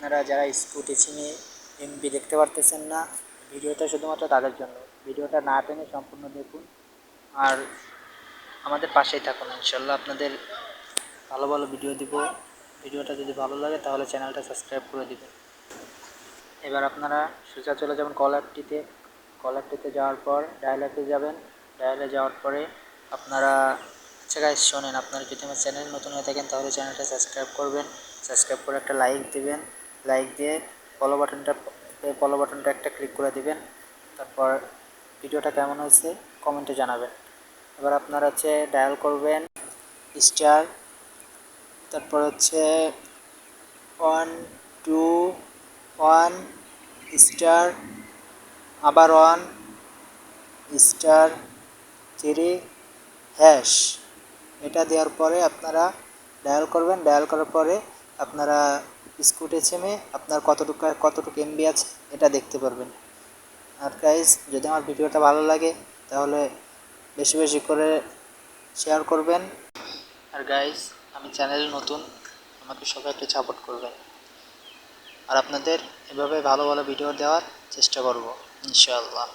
আপনারা যারা স্কুটি চিনে এমবি দেখতে পারতেছেন না, ভিডিওটা শুধুমাত্র তাদের জন্য। ভিডিওটা না টেনে সম্পূর্ণ দেখুন। আর আমাদের পাশেই থাকুন ইনশাল্লাহ আপনাদের ভালো ভালো ভিডিও দিব। ভিডিওটা যদি ভালো লাগে, তাহলে চ্যানেলটা সাবস্ক্রাইব করে দেবেন। এবার আপনারা সোজা চলে যাবেন কল অ্যাপটিতে কল অ্যাপটিতে যাওয়ার পর ডায়ালগে যাবেন। ডায়ালে যাওয়ার পরে আপনারা আচ্ছা গাইজ শোনেন, আপনারা যদি আমার চ্যানেল নতুন হয়ে থাকেন, তাহলে চ্যানেলটা সাবস্ক্রাইব করবেন। সাবস্ক্রাইব করে একটা লাইক দিবেন। লাইক দিয়ে ফলো বাটনটা ফলো বাটনটা একটা ক্লিক করে দিবেন। তারপর ভিডিওটা কেমন হয়েছে কমেন্টে জানাবেন। এবার আপনারা হচ্ছে ডায়াল করবেন স্টার তারপর হচ্ছে ওয়ান টু ওয়ান স্টার আবার ওয়ান স্টার থ্রি হ্যাশ এটা দেওয়ার পরে আপনারা ডায়াল করবেন ডায়াল করার পরে আপনারা স্কুটে ছেমে আপনার কতটুকু কতটুকু এমবি আছে এটা দেখতে পারবেন। আর গাইজ যদি আমার ভিডিওটা ভালো লাগে, তাহলে বেশি বেশি করে শেয়ার করবেন। আর গাইজ আমি চ্যানেল নতুন, আমাকে সবাই একটু সাপোর্ট করবেন। আর আপনাদের এভাবে ভালো ভালো ভিডিও দেওয়ার চেষ্টা করব, ইনশাআল্লাহ।